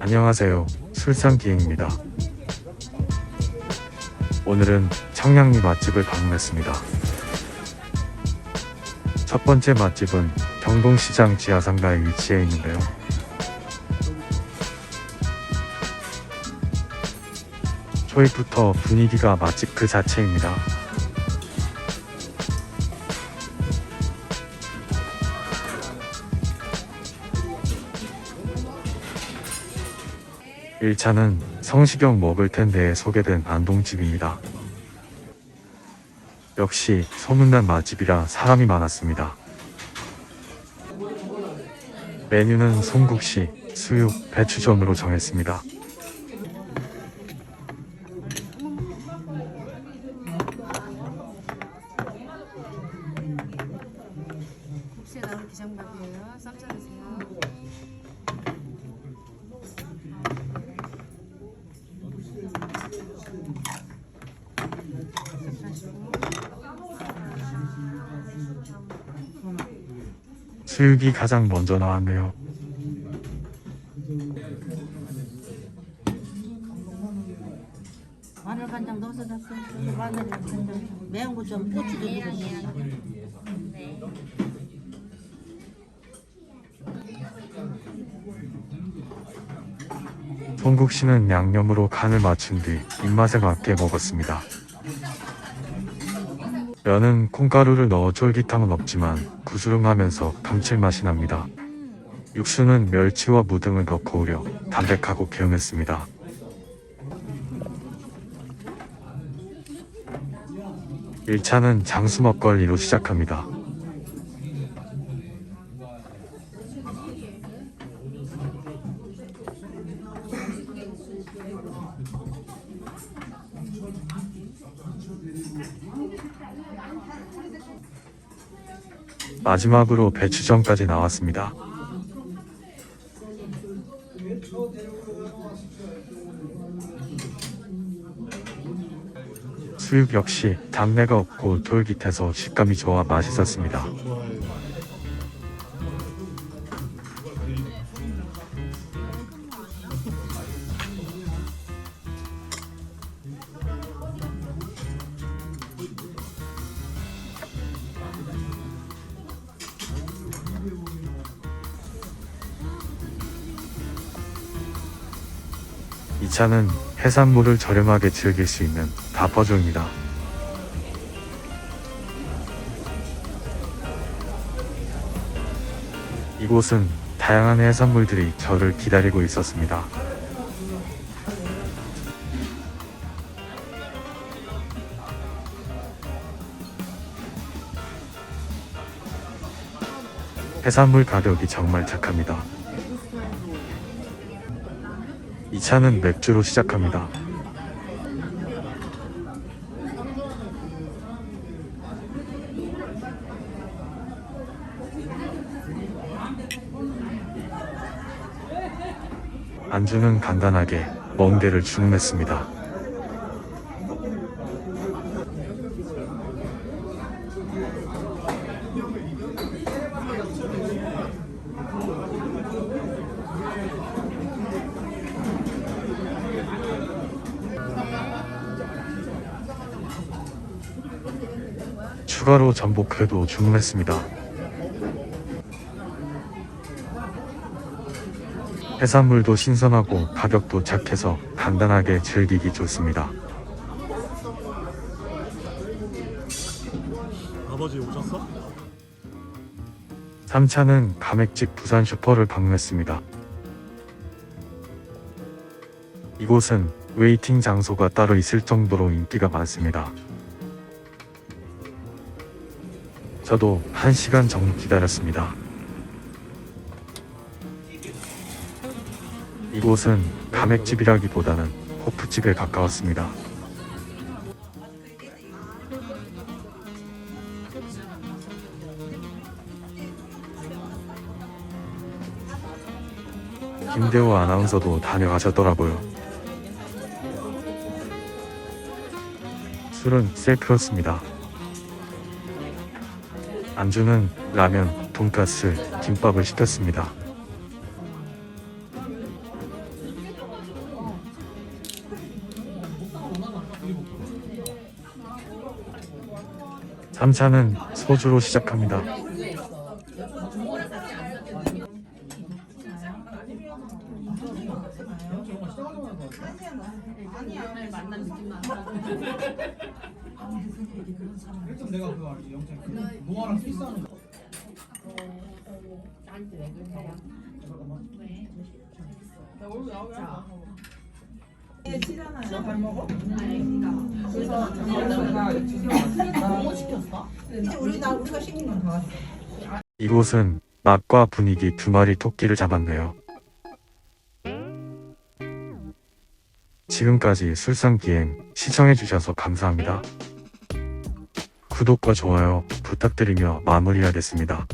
안녕하세요. 술상기행입니다. 오늘은 청량리 맛집을 방문했습니다. 첫 번째 맛집은 경동시장 지하상가에 위치해 있는데요. 초입부터 분위기가 맛집 그 자체입니다. 일차는 성시경 먹을 텐데에 소개된 안동집입니다. 역시 소문난 맛집이라 사람이 많았습니다. 메뉴는 송국시, 수육, 배추전으로 정했습니다. 국시에 나올 기장밥이에요. 쌈 싸드세요. 수육이 가장 먼저 나왔네요. 마늘 간장 넣어서 놨어. 마늘 간장. 매운 거 좀 고추도 넣어. 송국시는 양념으로 간을 맞춘 뒤 입맛에 맞게 먹었습니다. 면은 콩가루를 넣어 쫄깃함은 없지만 구수름하면서 감칠맛이 납니다. 육수는 멸치와 무등을 넣고 우려 담백하고 개운했습니다. 일차는 장수 먹거리로 시작합니다. 마지막으로 배추전까지 나왔습니다. 수육 역시 잡내가 없고 쫄깃해서 식감이 좋아 맛있었습니다. 차는 해산물을 저렴하게 즐길 수 있는 다퍼조입니다. 이곳은 다양한 해산물들이 저를 기다리고 있었습니다. 해산물 가격이 정말 착합니다. 이 차는 맥주로 시작합니다. 안주는 간단하게 멍게를 주문했습니다. 추가로 전복회도 주문했습니다. 해산물도 신선하고 가격도 착해서 간단하게 즐기기 좋습니다. 아버지 오셨어? 3차는 가맥집 부산 슈퍼를 방문했습니다. 이곳은 웨이팅 장소가 따로 있을 정도로 인기가 많습니다. 저도 1시간 정도 기다렸습니다. 이곳은 가맥집이라기보다는 호프집에 가까웠습니다. 김대호 아나운서도 다녀가셨더라고요. 술은 셀프였습니다. 안주는 라면, 돈가스, 김밥을 시켰습니다. 삼차는 소주로 시작합니다. 내가 그거 알지 영장 노아랑 키스하는 거 이곳은 맛과 분위기 두 마리 토끼를 잡았네요. 지금까지 술상기행 시청해주셔서 감사합니다. 구독과 좋아요 부탁드리며 마무리하겠습니다.